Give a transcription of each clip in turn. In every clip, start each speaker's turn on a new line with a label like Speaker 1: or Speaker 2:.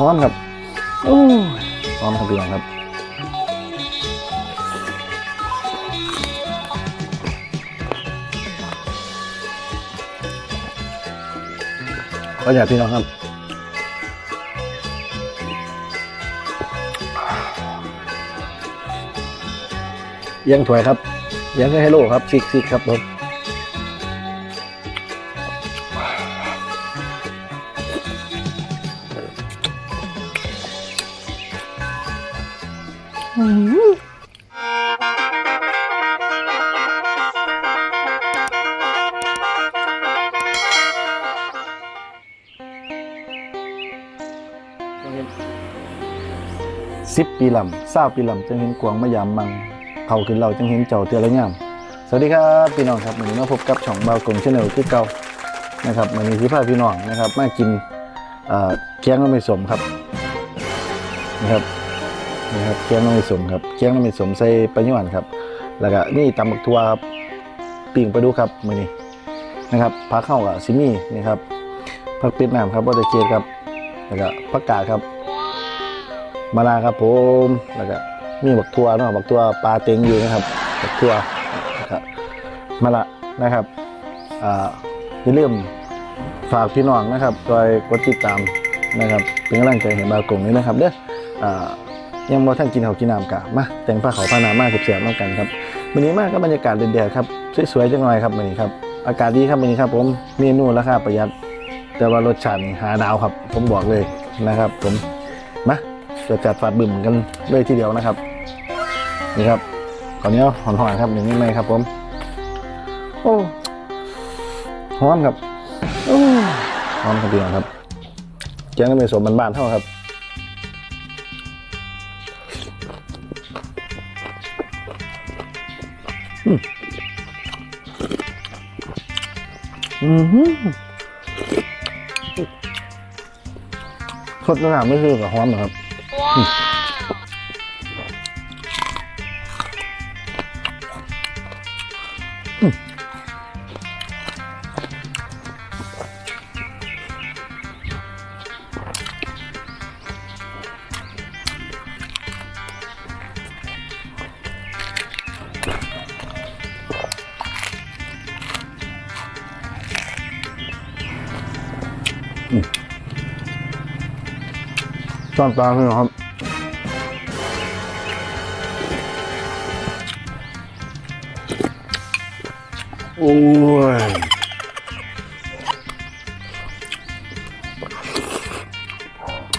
Speaker 1: หอมครับโอ้ยหอมครับพี่น้องครับขออยาพี่น้องครับเอียังถวยครับเอียังให้โลครับซิกซิกครับผม สิบปีลำเศร้าปีลำจังเห็นกวางมะยามมังเขาขึ้นเราจังเห็นเจ้าเตือละยามสวัสดีครับพี่น้องครับวันนี้มาพบกับช่องเบากลงชาแนลคือเก่านะครับวันนี้ที่พาพี่น้องนะครับมากินเอ่อเคียงน้ำไม่สมครับนะครับ นี่ครับเคียงน้ำไม่สมครับเคียงน้ำไม่สมใส่ปลาหยวนครับ แล้วก็นี่ตำบักทัวครับปิ่งปลาดุกครับมือนี้นะครับผักเข้ากับซิมี่นี่ครับผักเป็ดน้ำครับบัตเตอร์เกครับ แล้วก็ผักกาดครับมะนาวครับผมแล้วก็มีบักทัวเนาะบักทัวปลาเต็งอยู่นะครับบักทัวนะครับมะละนะครับอ่าอย่าลืมฝากพี่น้องนะครับคอยกดติดตามนะครับ เป็นกำลังใจให้บากงนี้นะครับเด้ออ่า ยังบ่ท่านกินเขากินน้ำกะมาแต่งผ้าขาวผ้าหนามากเสียบๆน้องกันครับวันนี้มากก็บรรยากาศเด่นๆครับสวยๆจังหน่อยครับวันนี้ครับอากาศดีครับวันนี้ครับ ผมเมนูราคาประหยัด แต่ว่ารสชาตินี่หาดาวครับ ผมบอกเลยนะครับ ผมมาจะจัดฝาดบึ่มกันเลยทีเดียวนะครับนี่ครับขอเนี้หอมๆครับหนึ่งนิดไหมครับ ผม โอ้หอมครับโอ้หอมครับพี่น้องครับแกงน้ำเป็นสมบ้านๆเท่าครับ อืมอือหือสดน้ำไม่คือกับหอมเหรอครับ ตอนปลาพี่น้องครับโอ้ย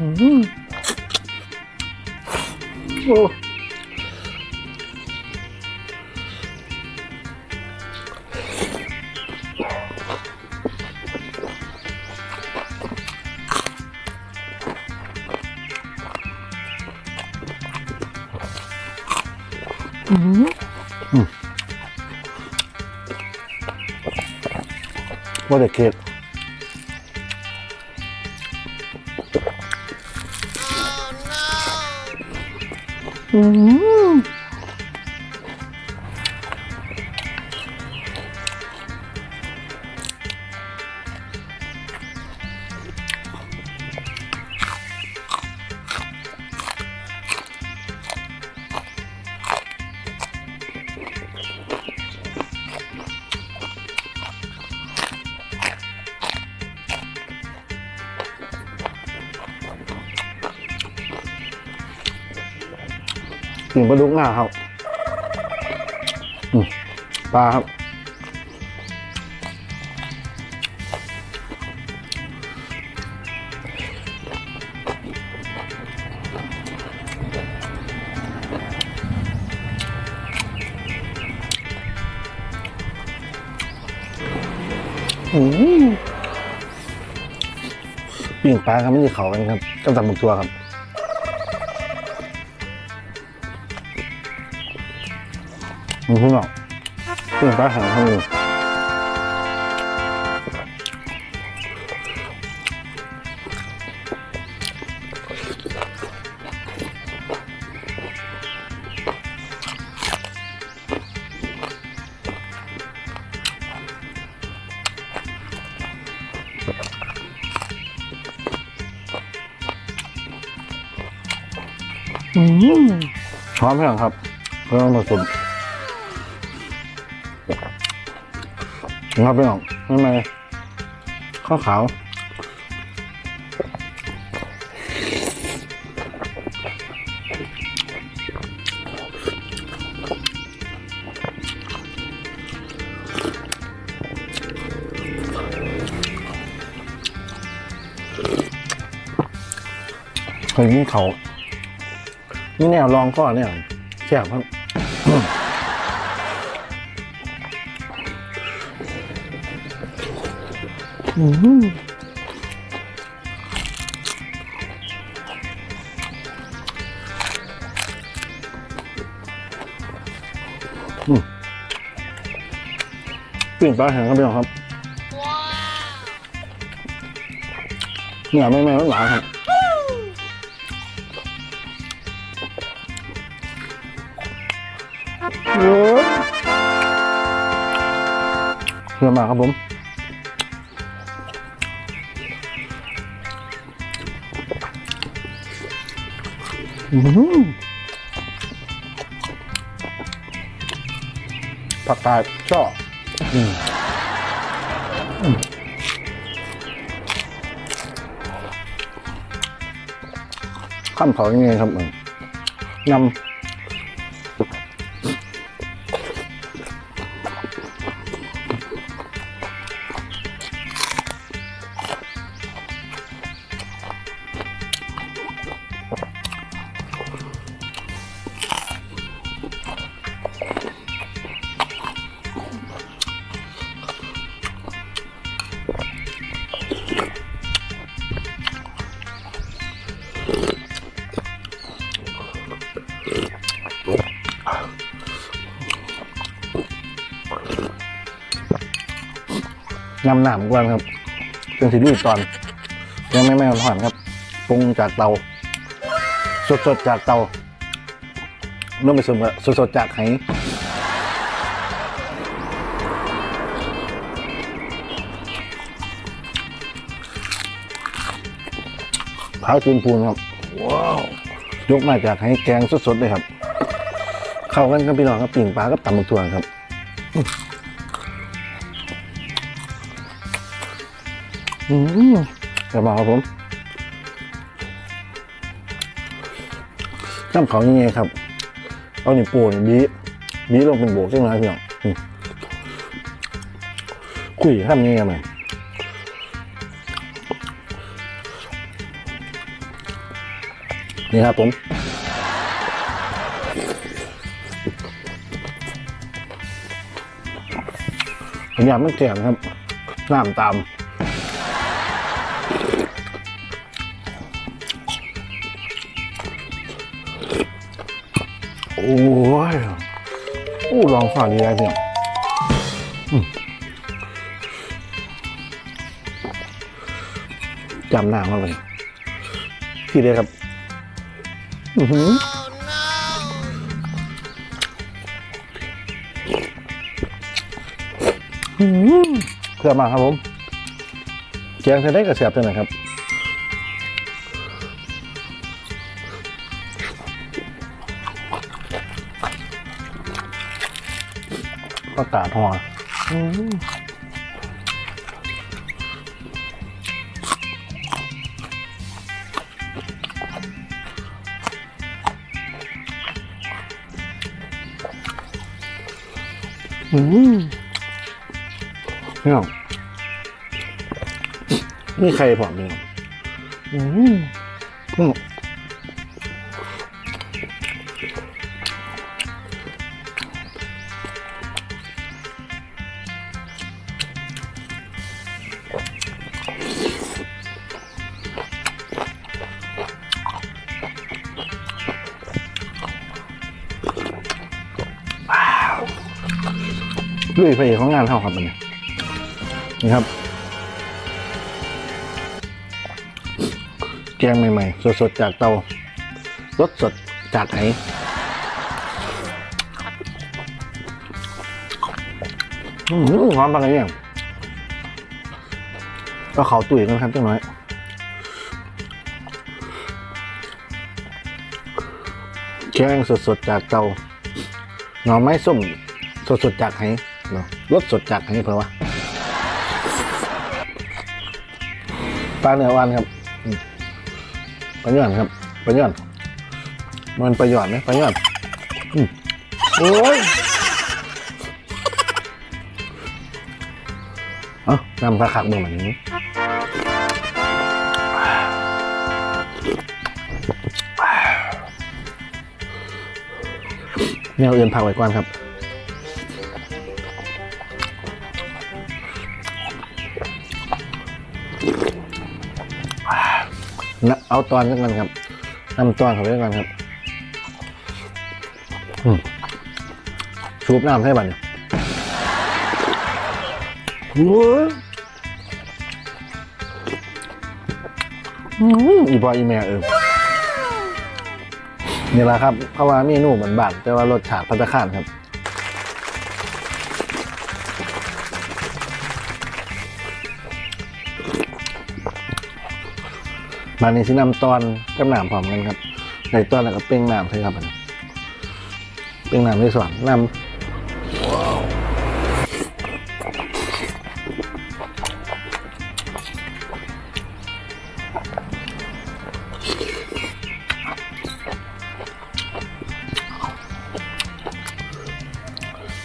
Speaker 1: อืมโอ้ ว่าแต่เค็ ดถึงปลาดุกหน้าครับอืมปลาครับอืมปิ่งปลาครับไม่ใช่เขากันครับกำจัดหมกตัวครับ 你听到，这种白海它有。อืมช้อนเพื่อครับเพื่อน ครับพี่น้องไม่ไหมข้าวขาวเคยกินเขานี่แนวลองก็เนี่ยแซ่บครับ ปิ่งปลาแห้งครับพี่น้องครับเหนี่ยไม่ไม่ไม่หวานครับเพื่อะมากครับผม ผักกาดช่ออืมอืมข้ามเขายังไงครับอืมยำ ยำหนามกวนครับเป็นซีรีส์ตอนยังไม่ไม่หอนครับปรุงจากเตา สดๆจากเตาเนื่องไปสมกับสดๆจากไหข้าวจูนพูนครับ ว้าว ยกมาจากไหแกงสดๆเลยครับ เข้ากันครับพี่น้องครับปิ่งปลากับตำบักถั่วครับ อืมจะมาครับผมน้ำเขายังไงครับ เอาหนี่ปูนี่บีบีลงเป็นโบกใช่ไหมพี่น้องคุยทำยังไงมันนี่ครับผมพยายามไม่แข็งครับน้ำตาม โอ้ยโอ้ลองฝ่าดีได้เพียงจำหน้ามาเลยที่เดียครับ อือหืออื้อหือเพื่อมาครับผมแกงเธอได้กระเสียบเท่าไหร่ครับ ประกาศหอืมอืมเนี่ยนี่ใครผอมเนี่ยอืม ลุยพระเอกของงานเท่าครับมันนี่นี่ครับแกงใหม่ๆ สดๆ จากเตารสสดจากไหนอืมหอมปากอะไรเนี่ยก็เขาตุ๋ยกันครับจังน้อยแกงสดๆ จากเตาหน่อไม้ส้มสดๆ จากไห เนาะรสสดจากไหเพราะว่าปลาเนื้อวานครับปลาย่อนครับปลาย่อนมันปลาย่อนไหมปลาย่อนอืโอ้ยเอ้านำปลาขักเบิ่งแบบนี้แนวอื่นพักไว้ก่อนครับ นะเอาตอนกันก่อนครับนำตอนเข้าไปก่อนครับอืมชูบน้ำให้บัดเนี่ยโอ้ยอืมอีบอยอีแม่เออนี่แหละครับเพราะว่าเมนูเหมือนบ้านแต่ว่ารสชาติพัตตาคารครับ มาในที่นนำตอนกับหนามพร้อมกันครับในตอนแล้วก็เป้งหนามใช่ครับอันเป้งหนามที่วนนำ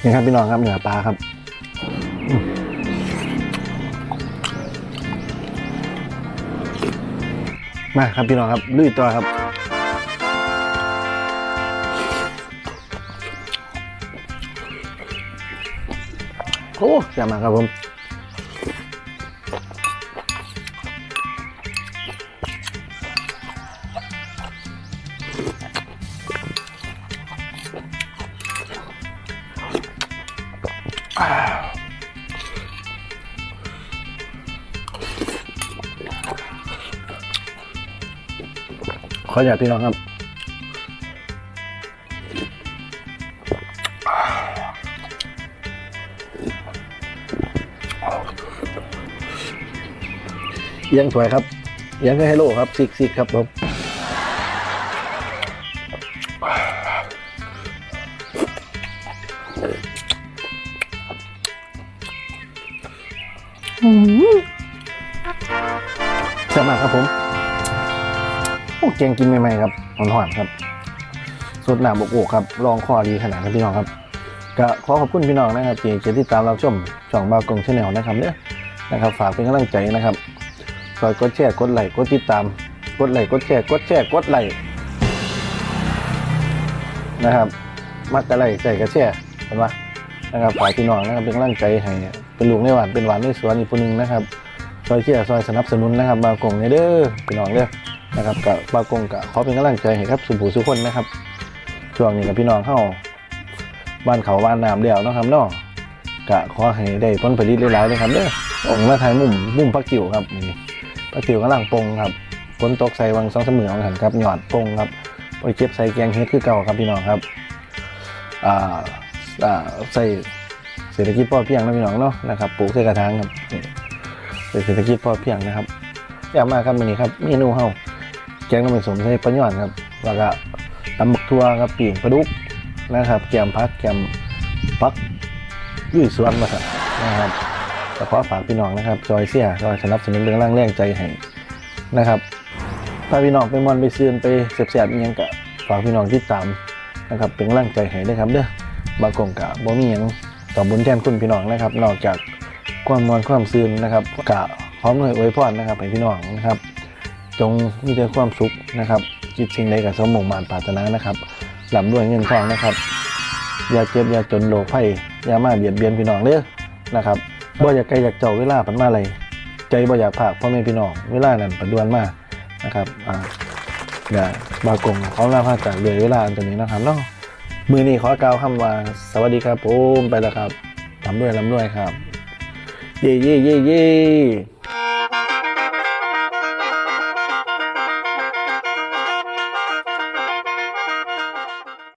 Speaker 1: นี่ครับพี่น้องครับเหนือปลาครับ มาครับพี่น้องครับลุยต่อครับโอ้ยมาครับผม ขออยากพี่น้องครับเอียังสวยครับเอียังก็ให้โลครับซิกซิกครับผมสมัครครับผม โอ้เกงกินใหม่ๆครับหวานๆครับสดหนาบกโอกครับลองคอดีขนาดครับพี่น้องครับก็ขอขอบคุณพี่น้องนะครับที่ที่ติดตามเราชมช่องบาวกงชาแนลนะครับเนี่ยนะครับ ฝากเป็นกำลังใจนะครับฝากกดแชร์กดไลค์กดติดตาม กดไลค์กดแชร์กดแชร์กดไลค์นะครับมักกะไลค์ใจกระแชร์เห็นปะนะครับฝากพี่น้องนะครับเป็นกำลังใจให้เป็นลูกในหวานเป็นหวานในสวนอีกคนหนึ่งนะครับซอยเชียร์ซอยสนับสนุนนะครับบาวกงเนี่ยเด้อพี่น้องเด้อ นะครับกับบากงกับขอเป็นกำลังใจให้ครับสุภูสุคนนะครับช่วงนี้กับพี่น้องเข้าบ้านเขาบ้านน้ำเดียวนะครับเนาะกะขอให้ได้ผลผลิตหลายๆเลยครับเด้อออกมาทายมุมมุมพักกิ่วครับนี่พักกิ่วกำลังปงครับฝนตกใส่วังสองเสมอหันครับหยอดปงครับไปเก็บใส่แกงเฮ็ดคือเก่าครับพี่น้องครับอ่าอ่าใส่เศรษฐกิจพอเพียงนะพี่น้องเนาะนะครับปลูกใส่กระถางครับเศรษฐกิจพอเพียงนะครับอยากมากครับวันนี้ครับเมนูเฮา แกงน้ำมันสมใส่ปลาย่อนครับ แล้วก็ตำบักทั่วครับปีงปลาดุกนะครับแกมพักแกมพักยุ่สวนมาสันะครับแต่ขอฝากพี่น้องนะครับจอยเสียจอยสนับสนุนเรื่องร่างแรงใจให้นะครับถ้าพี่น้องไปมอนไปซื้อไปเสียบๆอีหยังกะฝากพี่น้องที่ตามนะครับเป็นกำลังใจให้ด้วยครับเด้อบางกงกะบ่มีหยังตอบบุญแทนคุณพี่น้องนะครับ นอกจากความมวลความซื่นนะครับกะพร้อมหน่วยอวยพรนะครับให้พี่น้องนะครับ จงมีแต่ความสุขนะครับคิดสิ่งใดกับสมมงมานปรารถนานะครับหล่ำรวยเงินทองนะครับ อย่าเจ็บอย่าจนโรคภัยอย่ามาเบียดเบียนพี่น้องเด้อนะครับบ่อยากไกลอยากเจ้าเวลาผันมาอะไรใจบ่อยากผากพ่อแม่พี่น้องเวลานั้นปันดวนมานะครับอ่าอย่าบากงเขาลาพาจากเดือยเวลาอันตัวนี้นะครับเนาะมือนี้ขอกล่าวคำว่าสวัสดีครับผมไปแล้วครับลำรวยลำรวยครับ เย่เย่เย่เย่